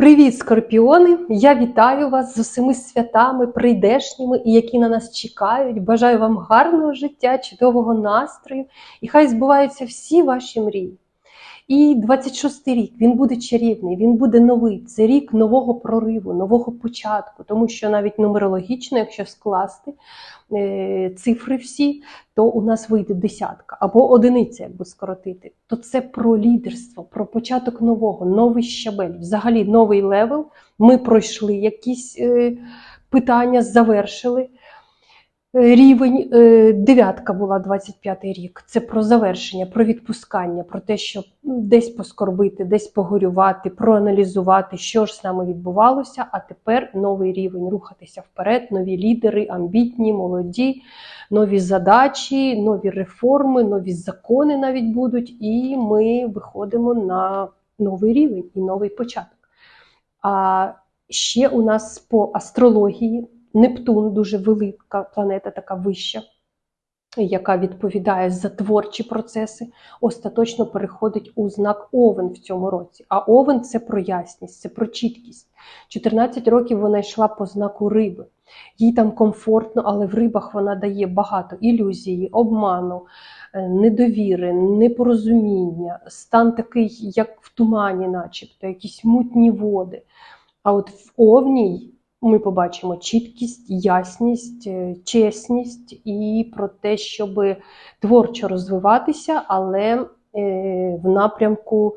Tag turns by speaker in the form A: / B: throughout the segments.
A: Привіт, скорпіони! Я вітаю вас з усіми святами, прийдешніми і які на нас чекають. Бажаю вам гарного життя, чудового настрою, і хай збуваються всі ваші мрії. І 26-й рік він буде чарівний, він буде новий. Це рік нового прориву, нового початку, тому що навіть нумерологічно, якщо скласти е, цифри всі, то у нас вийде десятка або одиниця, якби скоротити. То це про лідерство, про початок нового, новий щабель, взагалі новий левел. Ми пройшли якісь е, питання, завершили. Рівень е, дев'ятка була 25-й рік. Це про завершення, про відпускання, про те, щоб ну, десь поскорбити, десь погорювати, проаналізувати, що ж з нами відбувалося. А тепер новий рівень рухатися вперед, нові лідери, амбітні, молоді, нові задачі, нові реформи, нові закони навіть будуть. І ми виходимо на новий рівень і новий початок. А ще у нас по астрології. Нептун дуже велика планета, така вища, яка відповідає за творчі процеси, остаточно переходить у знак Овен в цьому році. А Овен це про ясність, це про чіткість. 14 років вона йшла по знаку риби. Їй там комфортно, але в рибах вона дає багато ілюзії, обману, е, недовіри, непорозуміння, стан такий, як в тумані, начебто, якісь мутні води. А от в Овній ми побачимо чіткість, ясність, е, чесність і про те, щоб творчо розвиватися, але е, в напрямку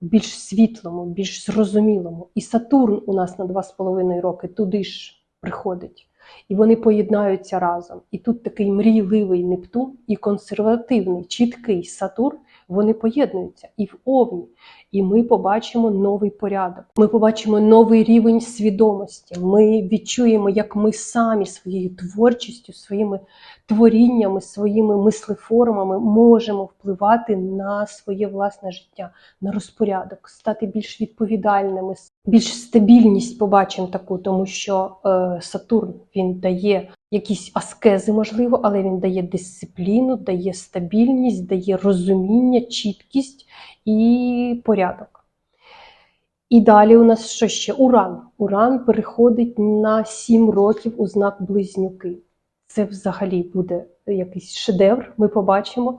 A: більш світлому, більш зрозумілому. І Сатурн у нас на 2,5 роки туди ж приходить. І вони поєднаються разом. І тут такий мрійливий Нептун і консервативний, чіткий Сатурн, вони поєднуються і в Овні. І ми побачимо новий порядок. Ми побачимо новий рівень свідомості. Ми відчуємо, як ми самі своєю творчістю, своїми творіннями, своїми мислеформами можемо впливати на своє власне життя, на розпорядок, стати більш відповідальними, більш стабільність побачимо таку, тому що е, Сатурн він дає якісь аскези, можливо, але він дає дисципліну, дає стабільність, дає розуміння, чіткість і порядок. І далі у нас що ще? Уран. Уран переходить на 7 років у знак близнюки. Це взагалі буде якийсь шедевр, ми побачимо.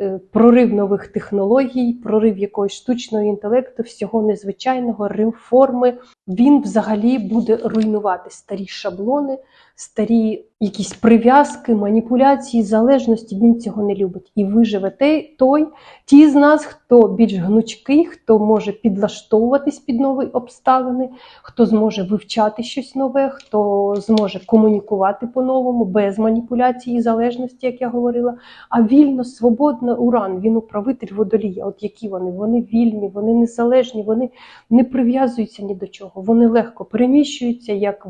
A: Е, Прорив нових технологій, прорив якогось штучного інтелекту, всього незвичайного, реформи. Він взагалі буде руйнувати старі шаблони, старі якісь прив'язки, маніпуляції, залежності. Він цього не любить. І виживе той, ті з нас, хто більш гнучкий, хто може підлаштовуватись під нові обставини, хто зможе вивчати щось нове, хто зможе комунікувати по-новому, без маніпуляції і залежності, як я говорила. А вільно, свободно уран, він управитель водолія. От які вони? Вони вільні, вони незалежні, вони не прив'язуються ні до чого. Вони легко переміщуються як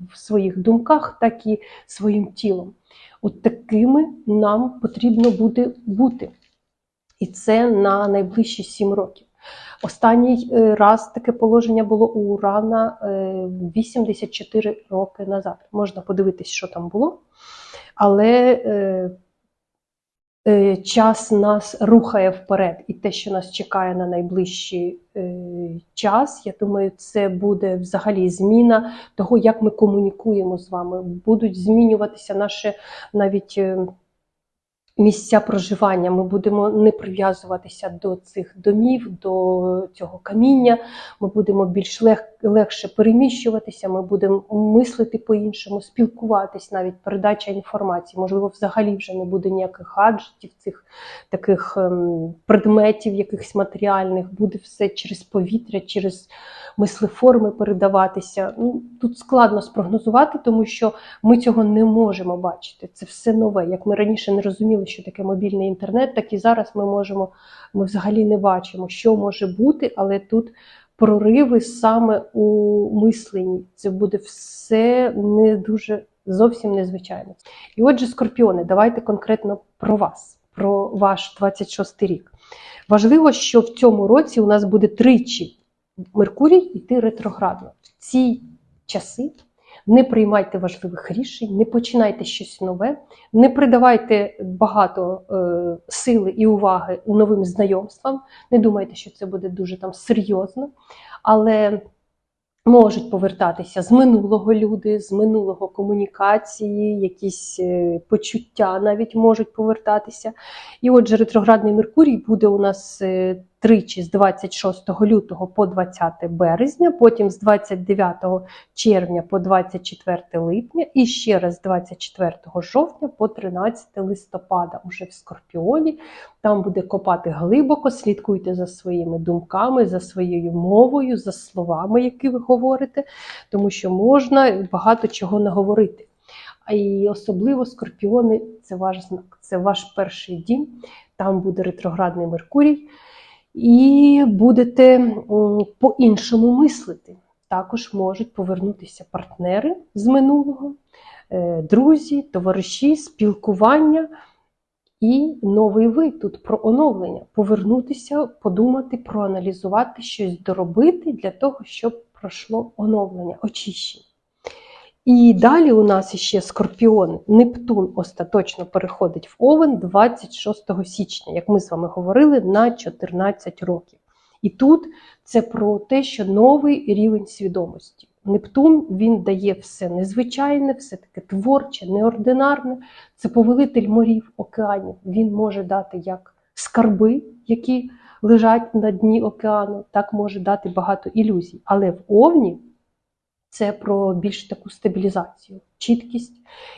A: в своїх думках, так і своїм тілом. От такими нам потрібно буде бути. І це на найближчі сім років. Останній е, раз таке положення було у Урана е, 84 роки назад. Можна подивитись, що там було. Але е, е, час нас рухає вперед, і те, що нас чекає на найближчий е, час, я думаю, це буде взагалі зміна того, як ми комунікуємо з вами. Будуть змінюватися наші навіть. Місця проживання. Ми будемо не прив'язуватися до цих домів, до цього каміння. Ми будемо більш лег, легше переміщуватися, ми будемо мислити по-іншому, спілкуватись, навіть передача інформації. Можливо, взагалі вже не буде ніяких гаджетів, цих таких ем, предметів, якихось матеріальних. Буде все через повітря, через мислеформи передаватися. Ну, тут складно спрогнозувати, тому що ми цього не можемо бачити. Це все нове. Як ми раніше не розуміли, що таке мобільний інтернет, так і зараз ми можемо, ми взагалі не бачимо, що може бути, але тут прориви саме у мисленні. Це буде все не дуже зовсім незвичайно. І отже, скорпіони, давайте конкретно про вас, про ваш 26 рік. Важливо, що в цьому році у нас буде тричі Меркурій йти ретроградно. В ці часи не приймайте важливих рішень, не починайте щось нове, не придавайте багато е, сили і уваги новим знайомствам. Не думайте, що це буде дуже там серйозно. Але Можуть повертатися з минулого люди, з минулого комунікації, якісь е, почуття навіть можуть повертатися. І отже, ретроградний Меркурій буде у нас е, тричі з 26 лютого по 20 березня, потім з 29 червня по 24 липня і ще раз з 24 жовтня по 13 листопада, уже в Скорпіоні. Там буде копати глибоко, слідкуйте за своїми думками, за своєю мовою, за словами, які ви говорите, тому що можна багато чого наговорити. І особливо скорпіони це ваш знак, це ваш перший дім. Там буде ретроградний Меркурій, і будете по-іншому мислити. Також можуть повернутися партнери з минулого, е, друзі, товариші, спілкування. І новий ви тут про оновлення. Повернутися, подумати, проаналізувати, щось доробити для того, щоб пройшло оновлення, очищення. І далі у нас ще Скорпіон, Нептун остаточно переходить в Овен 26 січня, як ми з вами говорили, на 14 років. І тут це про те, що новий рівень свідомості. Нептун він дає все незвичайне, все таке творче, неординарне. Це повелитель морів, океанів. Він може дати як скарби, які лежать на дні океану, так може дати багато ілюзій. Але в Овні це про більш таку стабілізацію, чіткість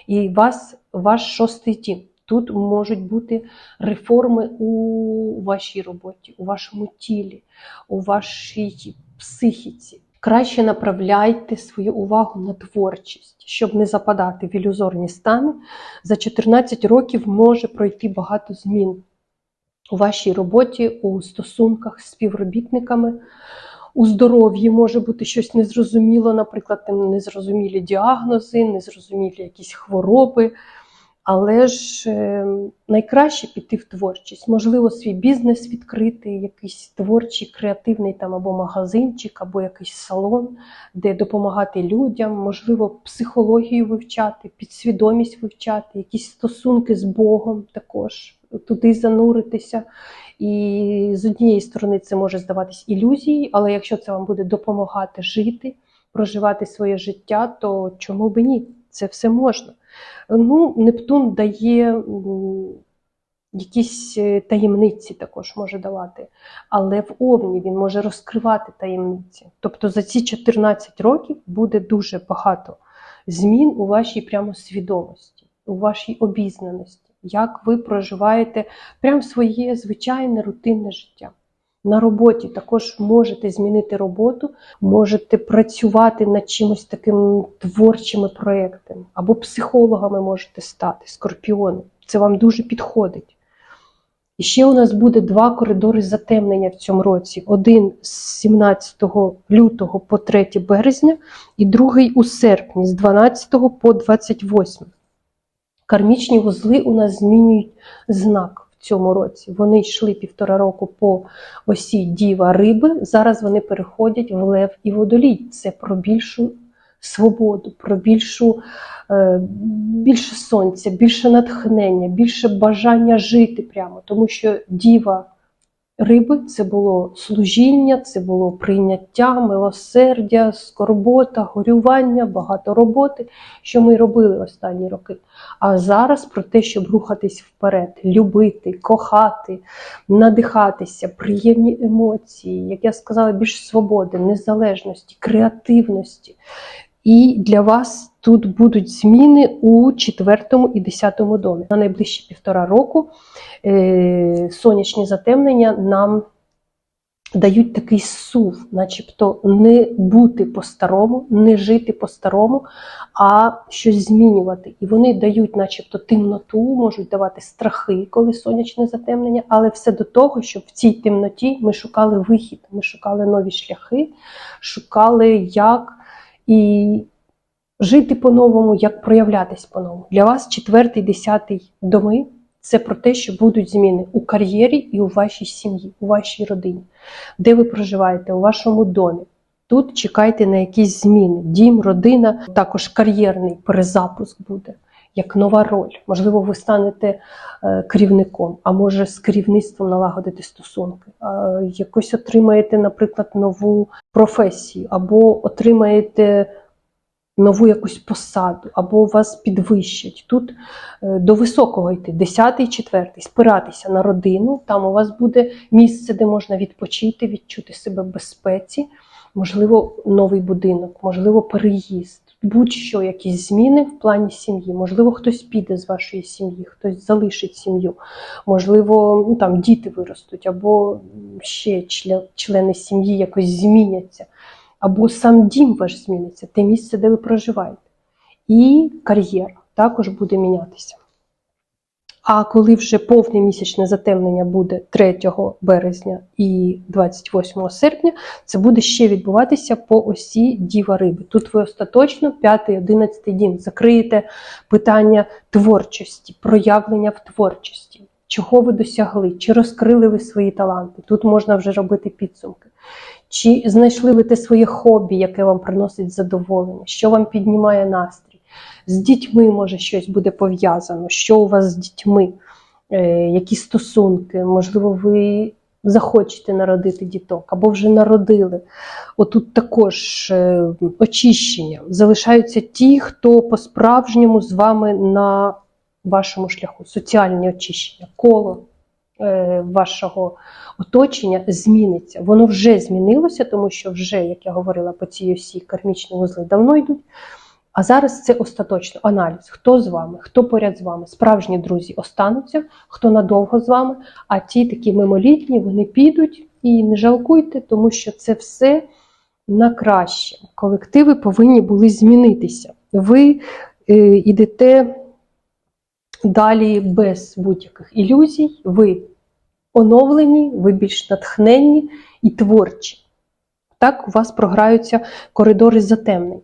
A: і вас, ваш шостий дім. Тут можуть бути реформи у вашій роботі, у вашому тілі, у вашій психіці. Краще направляйте свою увагу на творчість, щоб не западати в ілюзорні стани. За 14 років може пройти багато змін у вашій роботі, у стосунках з співробітниками. У здоров'ї може бути щось незрозуміло, наприклад, незрозумілі діагнози, незрозумілі якісь хвороби. Але ж е, найкраще піти в творчість. Можливо, свій бізнес відкрити, якийсь творчий, креативний там або магазинчик, або якийсь салон, де допомагати людям, можливо, психологію вивчати, підсвідомість вивчати, якісь стосунки з Богом також туди зануритися. І з однієї сторони це може здаватись ілюзією, але якщо це вам буде допомагати жити, проживати своє життя, то чому би ні? Це все можна. Ну, Нептун дає якісь е, таємниці також може давати, але в Овні він може розкривати таємниці. Тобто за ці 14 років буде дуже багато змін у вашій прямо свідомості, у вашій обізнаності, як ви проживаєте прям своє звичайне рутинне життя. На роботі також можете змінити роботу, можете працювати над чимось таким творчими проектами, або психологами можете стати, скорпіони. Це вам дуже підходить. І ще у нас буде два коридори затемнення в цьому році: один з 17 лютого по 3 березня, і другий у серпні з 12 по 28. Кармічні вузли у нас змінюють знак в цьому році. Вони йшли півтора року по осі Діва Риби. Зараз вони переходять в Лев і Водолій. Це про більшу свободу, про більшу, е, більше сонця, більше натхнення, більше бажання жити прямо. Тому що Діва Риби це було служіння, це було прийняття, милосердя, скорбота, горювання, багато роботи, що ми робили останні роки. А зараз про те, щоб рухатись вперед, любити, кохати, надихатися, приємні емоції, як я сказала, більш свободи, незалежності, креативності. І для вас тут будуть зміни у четвертому і десятому домі. На найближчі півтора року е, сонячні затемнення нам дають такий сув, начебто не бути по-старому, не жити по-старому, а щось змінювати. І вони дають, начебто, темноту, можуть давати страхи, коли сонячне затемнення, але все до того, щоб в цій темноті ми шукали вихід, ми шукали нові шляхи, шукали як і жити по-новому, як проявлятись по-новому. Для вас четвертий, десятий доми це про те, що будуть зміни у кар'єрі і у вашій сім'ї, у вашій родині, де ви проживаєте, у вашому домі. Тут чекайте на якісь зміни. Дім, родина, також кар'єрний перезапуск буде. як нова роль. Можливо, ви станете е, керівником, а може з керівництвом налагодити стосунки. А, Якось отримаєте, наприклад, нову професію, або отримаєте нову якусь посаду, або вас підвищать. Тут е, до високого йти, 10-й, 4 спиратися на родину. Там у вас буде місце, де можна відпочити, відчути себе в безпеці, можливо, новий будинок, можливо, переїзд. Будь-що, якісь зміни в плані сім'ї. Можливо, хтось піде з вашої сім'ї, хтось залишить сім'ю. Можливо, ну, там діти виростуть, або ще члени сім'ї якось зміняться, або сам дім ваш зміниться, те місце, де ви проживаєте. І кар'єра також буде мінятися. А коли вже повне місячне затемнення буде 3 березня і 28 серпня, це буде ще відбуватися по осі Діва Риби. Тут ви остаточно 5-11 дім закриєте питання творчості, проявлення в творчості, чого ви досягли, чи розкрили ви свої таланти. Тут можна вже робити підсумки. Чи знайшли ви те своє хобі, яке вам приносить задоволення, що вам піднімає настрій? З дітьми може щось буде пов'язано, що у вас з дітьми, е, які стосунки, можливо, ви захочете народити діток або вже народили. Отут також е, очищення. Залишаються ті, хто по-справжньому з вами на вашому шляху, соціальні очищення, коло вашого оточення зміниться. Воно вже змінилося, тому що вже, як я говорила, по цій осі кармічні вузли давно йдуть. А зараз це остаточно аналіз. Хто з вами, хто поряд з вами. Справжні друзі остануться, хто надовго з вами, а ті такі мимолітні, вони підуть і не жалкуйте, тому що це все на краще. Колективи повинні були змінитися. Ви е, йдете далі без будь-яких ілюзій, ви оновлені, ви більш натхненні і творчі. Так у вас програються коридори затемнень.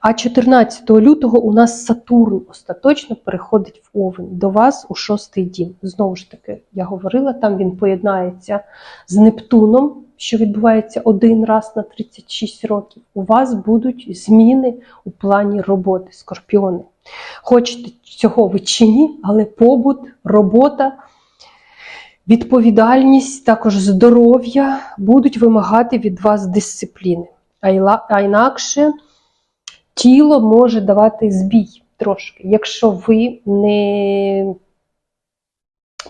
A: А 14 лютого у нас Сатурн остаточно переходить в Овен до вас у шостий дім. Знову ж таки, я говорила, там він поєднається з Нептуном, що відбувається один раз на 36 років. У вас будуть зміни у плані роботи, скорпіони. Хочете цього ви чи ні, але побут, робота, відповідальність, також здоров'я будуть вимагати від вас дисципліни. А інакше тіло може давати збій трошки, якщо ви не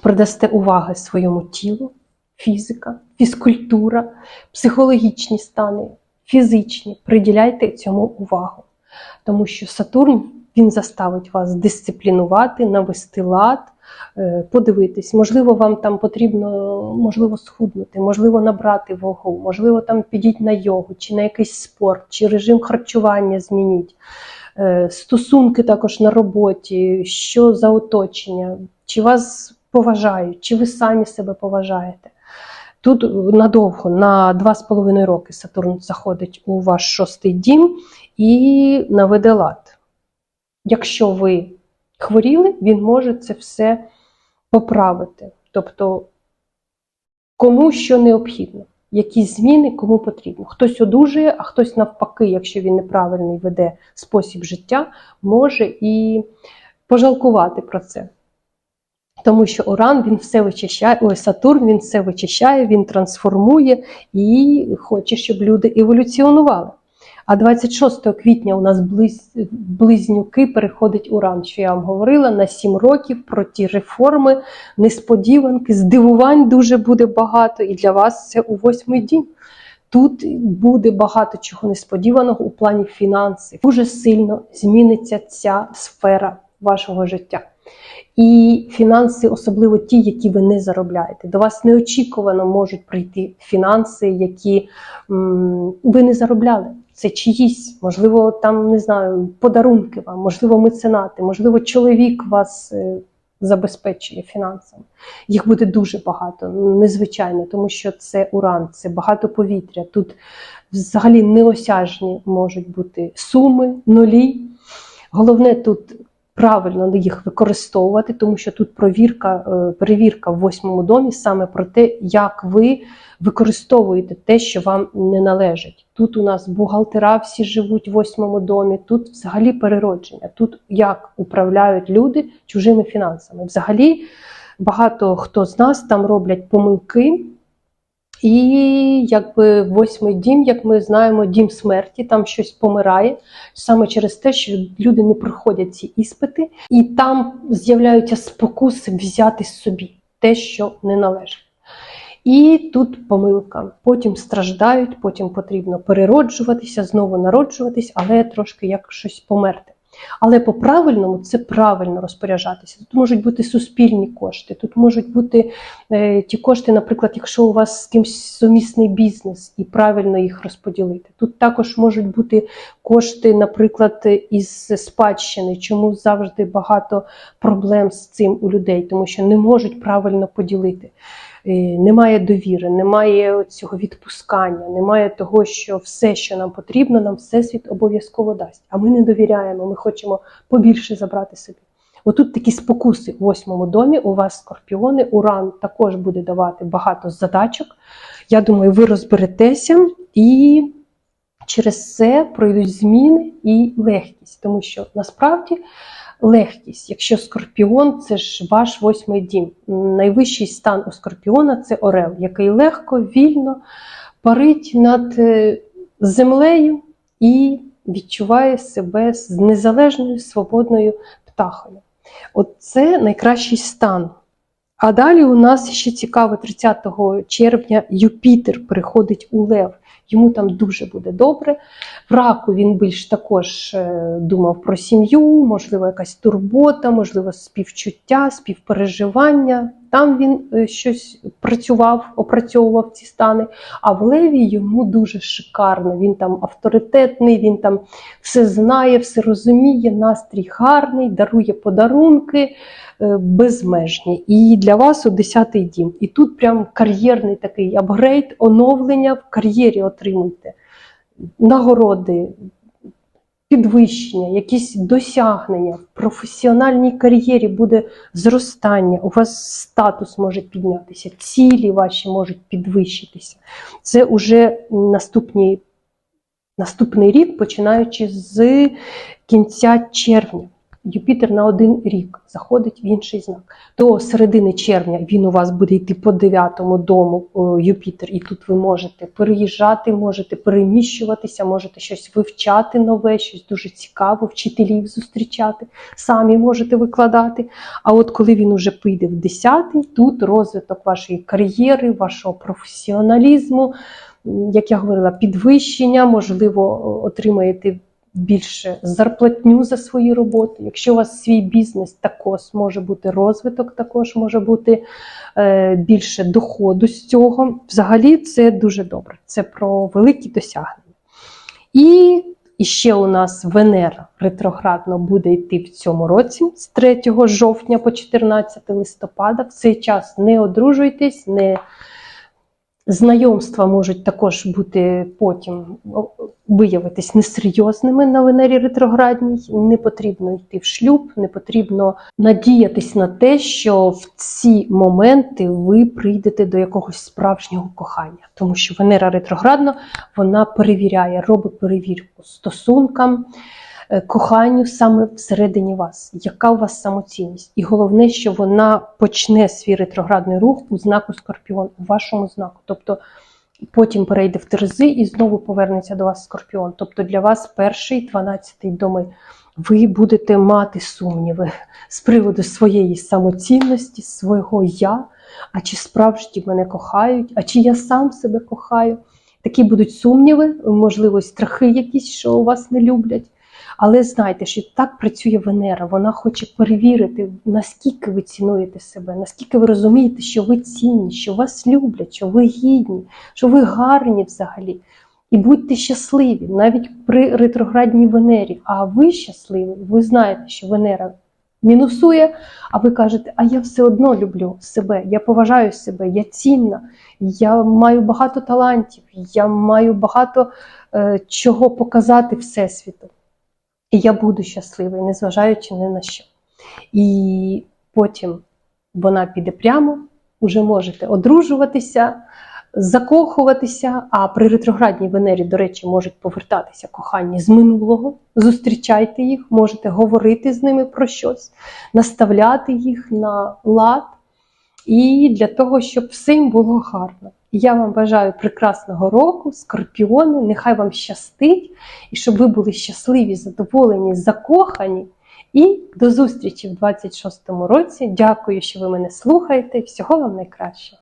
A: придасте уваги своєму тілу, фізика, фізкультура, психологічні стани, фізичні, приділяйте цьому увагу. Тому що Сатурн він заставить вас дисциплінувати, навести лад, е, подивитись. Можливо, вам там потрібно можливо схуднути, можливо, набрати вагу, можливо, там підіть на йогу, чи на якийсь спорт, чи режим харчування змініть. Е, Стосунки також на роботі, що за оточення, чи вас поважають, чи ви самі себе поважаєте. Тут надовго, на 2,5 роки Сатурн заходить у ваш шостий дім і наведе лад. Якщо ви хворіли, він може це все поправити. Тобто, кому що необхідно, які зміни кому потрібно. Хтось одужує, а хтось навпаки, якщо він неправильний веде спосіб життя, може і пожалкувати про це. Тому що Уран він все вичищає, ой, Сатурн він все вичищає, він трансформує і хоче, щоб люди еволюціонували. А 26 квітня у нас близ, близнюки переходить Уран, що я вам говорила на 7 років про ті реформи, несподіванки, здивувань дуже буде багато, і для вас це у восьмий дім. Тут буде багато чого несподіваного у плані фінансів. Дуже сильно зміниться ця сфера вашого життя. І фінанси, особливо ті, які ви не заробляєте. До вас неочікувано можуть прийти фінанси, які м, ви не заробляли. Це чиїсь, можливо, там не знаю, подарунки вам, можливо, меценати, можливо, чоловік вас е, забезпечує фінансами. Їх буде дуже багато, незвичайно, тому що це уран, це багато повітря. Тут взагалі неосяжні можуть бути суми, нулі. Головне тут правильно їх використовувати, тому що тут провірка, е, перевірка в восьмому домі саме про те, як ви використовуєте те, що вам не належить. Тут у нас бухгалтера всі живуть в восьмому домі. Тут взагалі переродження. Тут як управляють люди чужими фінансами. Взагалі багато хто з нас там роблять помилки. І якби восьмий дім, як ми знаємо, дім смерті, там щось помирає саме через те, що люди не проходять ці іспити, і там з'являються спокуси взяти собі те, що не належить. І тут помилка. Потім страждають, потім потрібно перероджуватися, знову народжуватись, але трошки як щось померти. Але по правильному це правильно розпоряджатися. Тут можуть бути суспільні кошти, тут можуть бути е, ті кошти, наприклад, якщо у вас з кимось сумісний бізнес і правильно їх розподілити. Тут також можуть бути кошти, наприклад, із спадщини. Чому завжди багато проблем з цим у людей, тому що не можуть правильно поділити. Немає довіри, немає цього відпускання, немає того, що все, що нам потрібно, нам всесвіт обов'язково дасть. А ми не довіряємо, ми хочемо побільше забрати собі. Отут такі спокуси у восьмому домі. У вас скорпіони, уран також буде давати багато задачок. Я думаю, ви розберетеся і через це пройдуть зміни і легкість, тому що насправді легкість, якщо скорпіон, це ж ваш восьмий дім. Найвищий стан у скорпіона це орел, який легко, вільно парить над е, землею і відчуває себе з незалежною свободною птахою. От це найкращий стан. А далі у нас ще цікаво, 30 червня Юпітер переходить у Лев. Йому там дуже буде добре. В раку він більш також е, думав про сім'ю, можливо, якась турбота, можливо, співчуття, співпереживання. Там він е, щось працював, опрацьовував ці стани. А в Леві йому дуже шикарно. Він там авторитетний, він там все знає, все розуміє, настрій гарний, дарує подарунки е, безмежні. І для вас у 10-й дім. І тут прям кар'єрний такий апгрейд, оновлення в кар'єрі отримуйте. Нагороди, підвищення, якісь досягнення в професіональній кар'єрі буде зростання, у вас статус може піднятися, цілі ваші можуть підвищитися. Це уже наступні, наступний рік, починаючи з кінця червня. Юпітер на один рік заходить в інший знак. До середини червня він у вас буде йти по дев'ятому дому Юпітер, і тут ви можете переїжджати, можете переміщуватися, можете щось вивчати нове, щось дуже цікаве, вчителів зустрічати, самі можете викладати. А от коли він уже піде в десятий, тут розвиток вашої кар'єри, вашого професіоналізму, як я говорила, підвищення, можливо, отримаєте більше зарплатню за свої роботи. Якщо у вас свій бізнес, також може бути розвиток, також може бути е, більше доходу з цього. Взагалі, це дуже добре. Це про великі досягнення. І, і ще у нас Венера ретроградно буде йти в цьому році з 3 жовтня по 14 листопада. В цей час не одружуйтесь, не Знайомства можуть також бути потім виявитись несерйозними на Венері ретроградній. Не потрібно йти в шлюб, не потрібно надіятись на те, що в ці моменти ви прийдете до якогось справжнього кохання, тому що Венера ретроградна вона перевіряє, робить перевірку стосункам. Е, Коханню саме всередині вас, яка у вас самоцінність, і головне, що вона почне свій ретроградний рух у знаку Скорпіон, у вашому знаку. Тобто потім перейде в Терези і знову повернеться до вас Скорпіон. Тобто для вас перший, 12 доми. Ви будете мати сумніви з приводу своєї самоцінності, свого я, а чи справді мене кохають, а чи я сам себе кохаю. Такі будуть сумніви, можливо, страхи якісь, що у вас не люблять. Але знайте, що так працює Венера. Вона хоче перевірити, наскільки ви цінуєте себе, наскільки ви розумієте, що ви цінні, що вас люблять, що ви гідні, що ви гарні взагалі. І будьте щасливі навіть при ретроградній Венері. А ви щасливі, ви знаєте, що Венера мінусує, а ви кажете, а я все одно люблю себе, я поважаю себе, я цінна, я маю багато талантів, я маю багато е, чого показати Всесвіту. І я буду щасливий, незважаючи ні на що. І потім вона піде прямо, уже можете одружуватися, закохуватися, а при ретроградній Венері, до речі, можуть повертатися кохання з минулого. Зустрічайте їх, можете говорити з ними про щось, наставляти їх на лад. І для того, щоб всім було гарно. Я вам бажаю прекрасного року, скорпіони, нехай вам щастить, і щоб ви були щасливі, задоволені, закохані. І до зустрічі в 26-му році. Дякую, що ви мене слухаєте. Всього вам найкращого.